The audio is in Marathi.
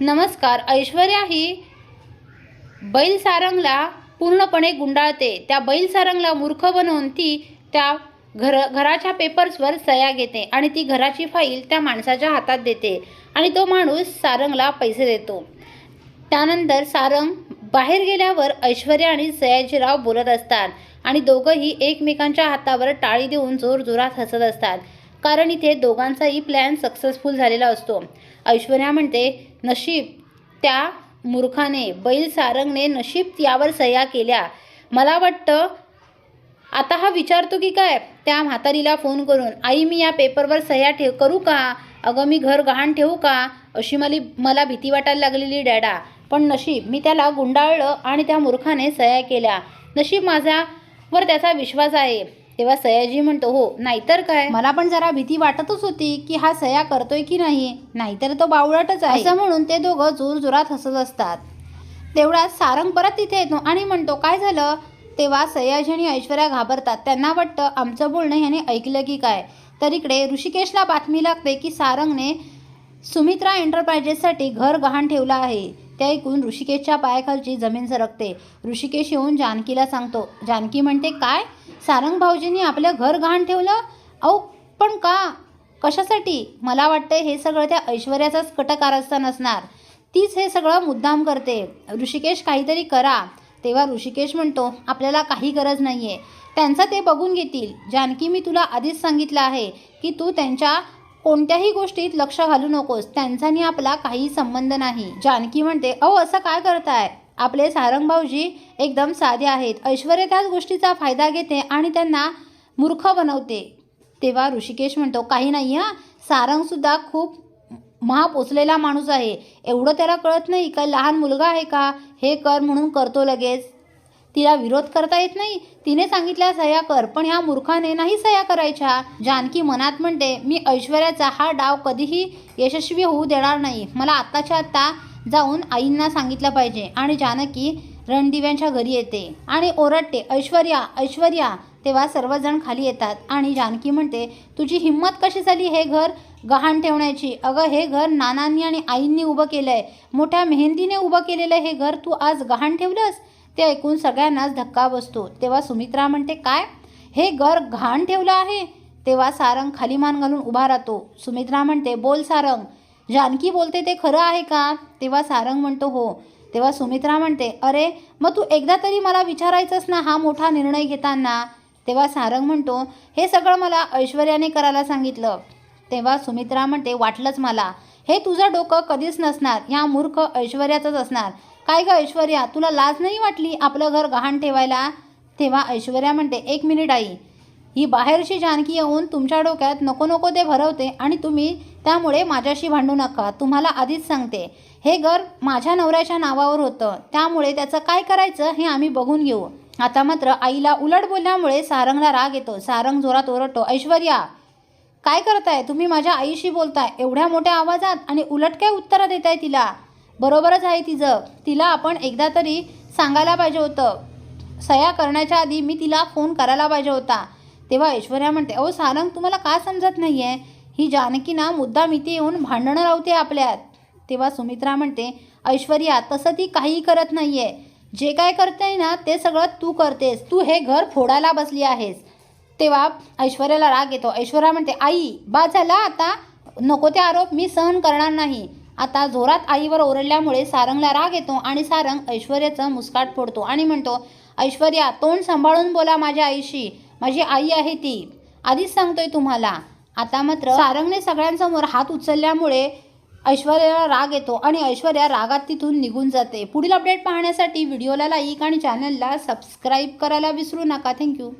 नमस्कार ऐश्वर्या ही बैल सारंगला पूर्णपणे गुंडाळते. त्या बैल सारंगला मूर्ख बनवून ती त्या घर घराच्या पेपर्सवर सया घेते आणि ती घराची फाईल त्या माणसाच्या हातात देते आणि तो माणूस सारंगला पैसे देतो. त्यानंतर सारंग बाहेर गेल्यावर ऐश्वर्या आणि सयाजीराव बोलत असतात आणि दोघंही एकमेकांच्या हातावर टाळी देऊन जोरजोरात हसत असतात. कारण इथे दोघांचाही प्लॅन सक्सेसफुल झालेला असतो. ऐश्वर्या म्हणते नशीब त्या मूर्खाने बैल सारंगने नशीब यावर सह्या केल्या. मला वाटतं आता हा विचारतो की काय? त्या म्हातारीला फोन करून आई मी या पेपरवर सह्या ठेव करू का? अगं मी घर गहाण ठेवू का? अशी मला मला भीती वाटायला लागलेली डॅडा. पण नशीब मी त्याला गुंडाळलं आणि त्या मूर्खाने सह्या केल्या. नशीब माझ्यावर त्याचा विश्वास आहे. तेव्हा सयाजी म्हणतो हो नाहीतर काय? मला पण जरा भीती वाटतच होती की हा सह्या करतोय की नाही. नाहीतर तो बावळटच आहे. असं म्हणून ते दोघं जोरजोरात हसत असतात. तेवढ्यात सारंग परत तिथे येतो आणि म्हणतो काय झालं? तेव्हा सयाजी आणि ऐश्वर्या घाबरतात. त्यांना वाटतं आमचं बोलणं ह्याने ऐकलं की काय? तर इकडे ऋषिकेशला बातमी लागते की सारंगने सुमित्रा एंटरप्राइजेससाठी घर गहाण ठेवलं आहे. ते ऐकून ऋषिकेशच्या पायाखालची जमीन सरकते. ऋषिकेश येऊन जानकीला सांगतो जानकी म्हणते काय? सारंग भाऊजींनी आपलं घर गहाण ठेवलं? अहो पण का? कशासाठी? मला वाटतं हे सगळं त्या ऐश्वर्याचाच कटकारस्थान असणार. तीच हे सगळं मुद्दाम करते. ऋषिकेश काहीतरी करा. तेव्हा ऋषिकेश म्हणतो आपल्याला काही गरज नाही आहे त्यांचं ते बघून घेतील. जानकी मी तुला आधीच सांगितलं आहे की तू त्यांच्या कोणत्याही गोष्टीत लक्ष घालू नकोस. त्यांचानी आपला काही संबंध नाही. जानकी म्हणते अहो असं काय करताय? आपले सारंग भाऊजी एकदम साधे आहेत. ऐश्वर्या त्याच गोष्टीचा फायदा घेते आणि त्यांना मूर्ख बनवते. तेव्हा ऋषिकेश म्हणतो काही नाही हां. सारंगसुद्धा खूप महा पोचलेला माणूस आहे. एवढं त्याला कळत नाही का? लहान मुलगा आहे का? हे कर म्हणून करतो लगेच. तिला विरोध करता येत नाही. तिने सांगितल्या सह्या कर. पण ह्या मूर्खाने नाही सह्या करायच्या. जानकी मनात म्हणते मी ऐश्वर्याचा हा डाव कधीही यशस्वी होऊ देणार नाही. मला आत्ताच्या आत्ता जाऊन आईंना सांगितलं पाहिजे. आणि जानकी रणदिव्यांच्या घरी येते. आणि ओरडते ऐश्वर्या ऐश्वर्या. तेव्हा सर्वजण खाली येतात. आणि जानकी म्हणते तुझी हिंमत कशी झाली हे घर गहाण ठेवण्याची? अगं हे घर नानांनी आणि आईंनी उभं केलं आहे मोठ्या मेहंदीने उभं केलेलं हे घर तू आज गहाण ठेवलंस? ते ऐकून सगळ्यांनाच धक्का बसतो. तेव्हा सुमित्रा म्हणते काय? हे घर घाण ठेवलं आहे? तेव्हा सारंग खाली मान घालून उभा राहतो. सुमित्रा म्हणते बोल सारंग. जानकी बोलते ते खरं आहे का? तेव्हा सारंग म्हणतो हो. तेव्हा सुमित्रा म्हणते अरे मग तू एकदा तरी मला विचारायचंस ना हा मोठा निर्णय घेताना? तेव्हा सारंग म्हणतो हे सगळं मला ऐश्वर्याने करायला सांगितलं. तेव्हा सुमित्रा म्हणते वाटलंच मला. हे तुझं डोकं कधीच नसणार. ह्या मूर्ख ऐश्वर्याचंच असणार. काय गं ऐश्वर्या? तुला लाज नाही वाटली आपलं घर गहाण ठेवायला? तेव्हा ऐश्वर्या म्हणते एक मिनिट आई. ही बाहेरची जानकी येऊन तुमच्या डोक्यात नको नको ते भरवते आणि तुम्ही त्यामुळे माझ्याशी भांडू नका तुम्हाला आधीच सांगते. हे घर माझ्या नवऱ्याच्या नावावर होतं. त्यामुळे त्याचं काय करायचं हे आम्ही बघून घेऊ. आता मात्र आईला उलट बोलल्यामुळे सारंगला राग येतो. सारंग जोरात ओरडतो ऐश्वर्या काय करताय? तुम्ही माझ्या आईशी बोलताय. एवढ्या मोठ्या आवाजात आणि उलट काय उत्तरं देताय तिला? बरोबरच आहे तिचं. तिला आपण एकदा तरी सांगायला पाहिजे होतं. सह्या करण्याच्या आधी मी तिला फोन करायला पाहिजे होता. तेव्हा ऐश्वर्या म्हणते अहो सारंग तुम्हाला का समजत नाही आहे ही जानकी ना मुद्दाम इथे येऊन भांडणं लावते आपल्यात. तेव्हा सुमित्रा म्हणते ऐश्वर्या तसं ती काही करत नाही आहे जे काय करते ना ते सगळं तू करतेस. तू हे घर फोडायला बसली आहेस. तेव्हा ऐश्वर्याला राग येतो. ऐश्वर्या म्हणते आई बा झाला आता. नको ते आरोप मी सहन करणार नाही. आता जोरात आईवर ओरडल्यामुळे सारंगला राग येतो आणि सारंग ऐश्वर्याचं मुस्काट फोडतो आणि म्हणतो ऐश्वर्या तोंड सांभाळून बोला माझ्या आईशी. माझी आई आहे ती. आधीच सांगतोय तुम्हाला. आता मात्र सारंगने सगळ्यांसमोर हात उचलल्यामुळे ऐश्वर्याला राग येतो आणि ऐश्वर्या रागात तिथून निघून जाते. पुढील अपडेट पाहण्यासाठी व्हिडिओला लाईक आणि चॅनलला सबस्क्राईब करायला विसरू नका. थँक्यू